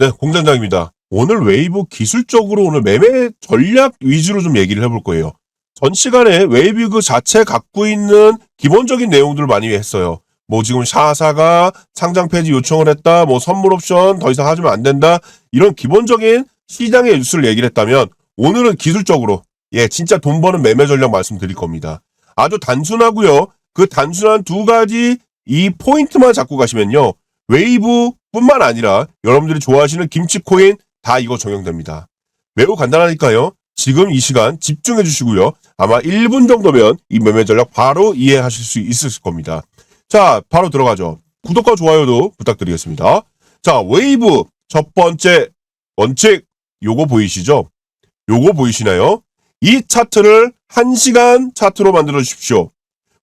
네, 공장장입니다. 오늘 웨이브 기술적으로 오늘 매매 전략 위주로 좀 얘기를 해볼 거예요. 전 시간에 웨이브 그 자체 갖고 있는 기본적인 내용들을 많이 했어요. 뭐 지금 샤사가 상장 폐지 요청을 했다, 뭐 선물 옵션 더 이상 하시면 안 된다, 이런 기본적인 시장의 뉴스를 얘기를 했다면 오늘은 기술적으로 예, 진짜 돈 버는 매매 전략 말씀드릴 겁니다. 아주 단순하고요. 그 단순한 두 가지 이 포인트만 잡고 가시면요. 웨이브 뿐만 아니라 여러분들이 좋아하시는 김치 코인 다 이거 적용됩니다. 매우 간단하니까요. 지금 이 시간 집중해 주시고요. 아마 1분 정도면 이 매매 전략 바로 이해하실 수 있을 겁니다. 자, 바로 들어가죠. 구독과 좋아요도 부탁드리겠습니다. 자, 웨이브 첫 번째 원칙 요거 보이시죠? 요거 보이시나요? 이 차트를 1시간 차트로 만들어 주십시오.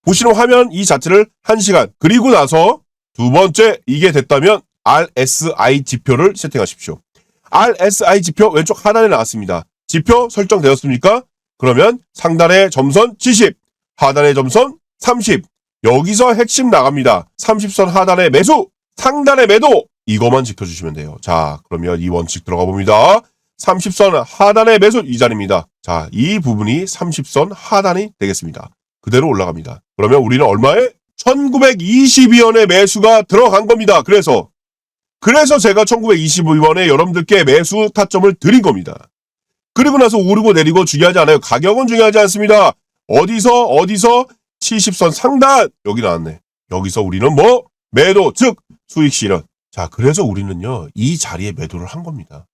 보시는 화면 이 자체를 1시간 그리고 나서 두 번째 이게 됐다면 RSI 지표를 세팅하십시오. RSI 지표 왼쪽 하단에 나왔습니다. 지표 설정되었습니까? 그러면 상단의 점선 70, 하단의 점선 30. 여기서 핵심 나갑니다. 30선 하단의 매수, 상단의 매도. 이거만 지켜주시면 돼요. 자, 그러면 이 원칙 들어가 봅니다. 30선 하단의 매수 이 자리입니다. 자, 이 부분이 30선 하단이 되겠습니다. 그대로 올라갑니다. 그러면 우리는 얼마에? 1922원의 매수가 들어간 겁니다. 그래서 그래서 제가 1922원에 여러분들께 매수 타점을 드린 겁니다. 그리고 나서 오르고 내리고 중요하지 않아요. 가격은 중요하지 않습니다. 어디서 어디서 70선 상단 여기 나왔네. 여기서 우리는 뭐 매도 즉 수익 실현. 자 그래서 우리는요 이 자리에 매도를 한 겁니다.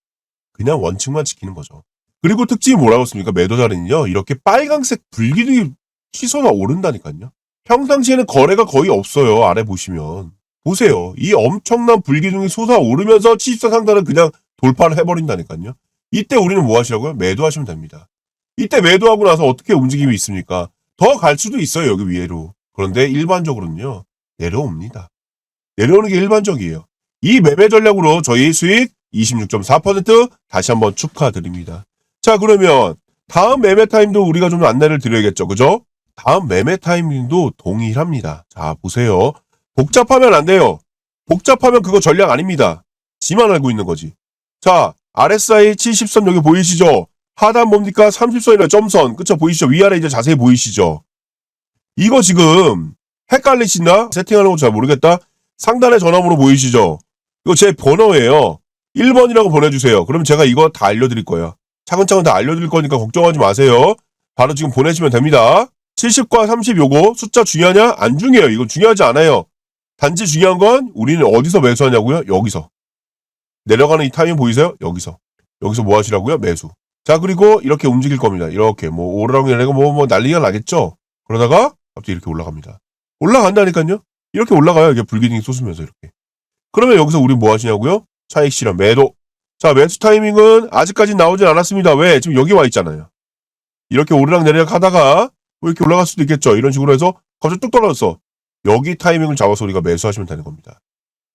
그냥 원칙만 지키는 거죠. 그리고 특징이 뭐라고 했습니까? 매도 자리는요 이렇게 빨강색 불기둥이 치솟아 오른다니까요. 평상시에는 거래가 거의 없어요. 아래 보시면. 보세요. 이 엄청난 불기둥이 솟아오르면서 70선 상단을 그냥 돌파를 해버린다니까요. 이때 우리는 뭐 하시라고요? 매도하시면 됩니다. 이때 매도하고 나서 어떻게 움직임이 있습니까? 더 갈 수도 있어요. 여기 위에로. 그런데 일반적으로는요. 내려옵니다. 내려오는 게 일반적이에요. 이 매매 전략으로 저희 수익 26.4% 다시 한번 축하드립니다. 자 그러면 다음 매매 타임도 우리가 좀 안내를 드려야겠죠. 그죠? 다음 매매 타이밍도 동일합니다. 자, 보세요. 복잡하면 안 돼요. 복잡하면 그거 전략 아닙니다. 지만 알고 있는 거지. 자, RSI 70선 여기 보이시죠? 하단 뭡니까? 30선이나 점선. 그쵸? 보이시죠? 위아래 이제 자세히 보이시죠? 이거 지금 헷갈리시나? 세팅하는 거 잘 모르겠다? 상단에 전화번호 보이시죠? 이거 제 번호예요. 1번이라고 보내주세요. 그럼 제가 이거 다 알려드릴 거예요. 차근차근 다 알려드릴 거니까 걱정하지 마세요. 바로 지금 보내시면 됩니다. 70과 30 요거 숫자 중요하냐? 안 중요해요. 이건 중요하지 않아요. 단지 중요한 건 우리는 어디서 매수하냐고요? 여기서. 내려가는 이 타이밍 보이세요? 여기서. 여기서 뭐 하시라고요? 매수. 자, 그리고 이렇게 움직일 겁니다. 이렇게 뭐 오르락 내리락 뭐, 뭐 난리가 나겠죠? 그러다가 갑자기 이렇게 올라갑니다. 올라간다니까요? 이렇게 올라가요. 이게 불기둥이 솟으면서 이렇게. 그러면 여기서 우리 뭐 하시냐고요? 차익 실현, 매도. 자, 매수 타이밍은 아직까지 나오진 않았습니다. 왜? 지금 여기 와 있잖아요. 이렇게 오르락 내리락 하다가 뭐 이렇게 올라갈 수도 있겠죠. 이런 식으로 해서 갑자기 뚝 떨어졌어. 여기 타이밍을 잡아서 우리가 매수하시면 되는 겁니다.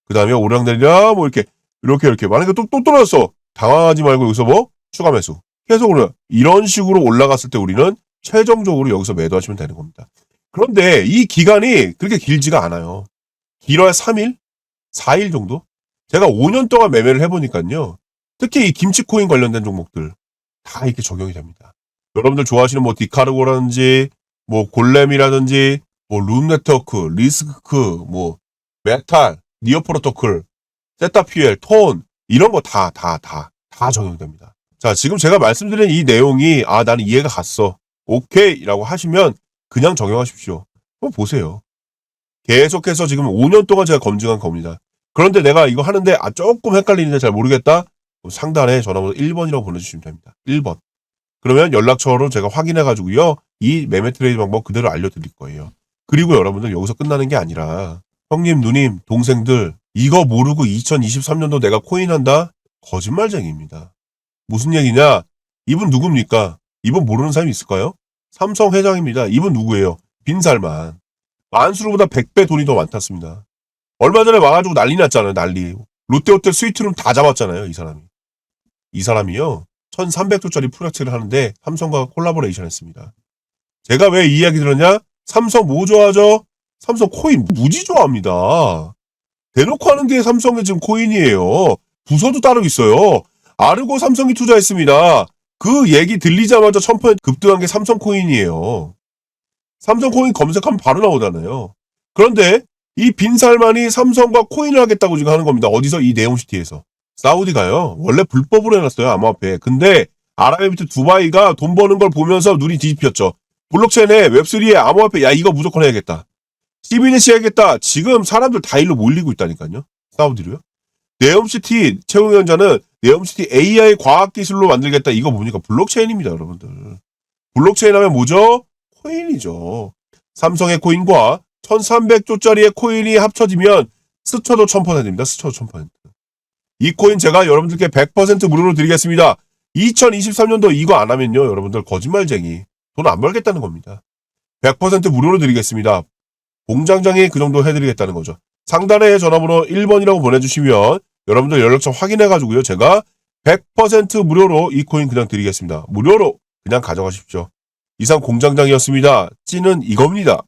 그 다음에 오르락내리락 뭐 이렇게 이렇게 이렇게 만약에 또, 또 떨어졌어. 당황하지 말고 여기서 뭐 추가 매수. 계속 오르 이런 식으로 올라갔을 때 우리는 최종적으로 여기서 매도하시면 되는 겁니다. 그런데 이 기간이 그렇게 길지가 않아요. 길어야 3일? 4일 정도? 제가 5년 동안 매매를 해보니까요. 특히 이 김치코인 관련된 종목들 다 이렇게 적용이 됩니다. 여러분들 좋아하시는 뭐 디카르고라든지 뭐 골렘이라든지 뭐 룸 네트워크, 리스크, 뭐 메탈, 니어 프로토콜, 세타퓨엘, 톤 이런 거 다 다 다 다 적용됩니다. 자 지금 제가 말씀드린 이 내용이 아 나는 이해가 갔어 오케이라고 하시면 그냥 적용하십시오. 한번 보세요. 계속해서 지금 5년 동안 제가 검증한 겁니다. 그런데 내가 이거 하는데 아 조금 헷갈리는데 잘 모르겠다. 상단에 전화번호 1번이라고 보내주시면 됩니다. 1번. 그러면 연락처로 제가 확인해 가지고요. 이 매매 트레이드 방법 그대로 알려드릴 거예요. 그리고 여러분들 여기서 끝나는 게 아니라 형님, 누님, 동생들 이거 모르고 2023년도 내가 코인 한다? 거짓말쟁이입니다. 무슨 얘기냐? 이분 누굽니까? 이분 모르는 사람이 있을까요? 삼성 회장입니다. 이분 누구예요? 빈살만. 만수르보다 100배 돈이 더 많았습니다. 얼마 전에 와가지고 난리 났잖아요. 난리. 롯데호텔 스위트룸 다 잡았잖아요. 이 사람이. 이 사람이요. 1300조짜리 프로젝트를 하는데 삼성과 콜라보레이션 했습니다. 제가 왜 이 이야기 들었냐? 삼성 뭐 좋아하죠? 삼성 코인 무지 좋아합니다. 대놓고 하는 게 삼성의 지금 코인이에요. 부서도 따로 있어요. 아르고 삼성이 투자했습니다. 그 얘기 들리자마자 1000% 급등한 게 삼성 코인이에요. 삼성 코인 검색하면 바로 나오잖아요. 그런데 이 빈살만이 삼성과 코인을 하겠다고 지금 하는 겁니다. 어디서? 이 네옴시티에서. 사우디가요. 원래 불법으로 해놨어요. 암호화폐. 근데 아랍에미리트 두바이가 돈 버는 걸 보면서 눈이 뒤집혔죠. 블록체인에 웹3에 암호화폐 야 이거 무조건 해야겠다. CBDC 해야겠다. 지금 사람들 다 일로 몰리고 있다니까요. 사우디로요. 네옴시티 최우 위원자는 네옴시티 AI 과학기술로 만들겠다. 이거 뭡니까? 블록체인입니다, 여러분들. 블록체인 하면 뭐죠? 코인이죠. 삼성의 코인과 1300조짜리의 코인이 합쳐지면 스쳐도 1000%입니다. 스쳐도 1000%. 이 코인 제가 여러분들께 100% 무료로 드리겠습니다. 2023년도 이거 안 하면요, 여러분들 거짓말쟁이. 돈 안 벌겠다는 겁니다. 100% 무료로 드리겠습니다. 공장장이 그 정도 해드리겠다는 거죠. 상단에 전화번호 1번이라고 보내주시면 여러분들 연락처 확인해가지고요. 제가 100% 무료로 이 코인 그냥 드리겠습니다. 무료로 그냥 가져가십시오. 이상 공장장이었습니다. 찌는 이겁니다.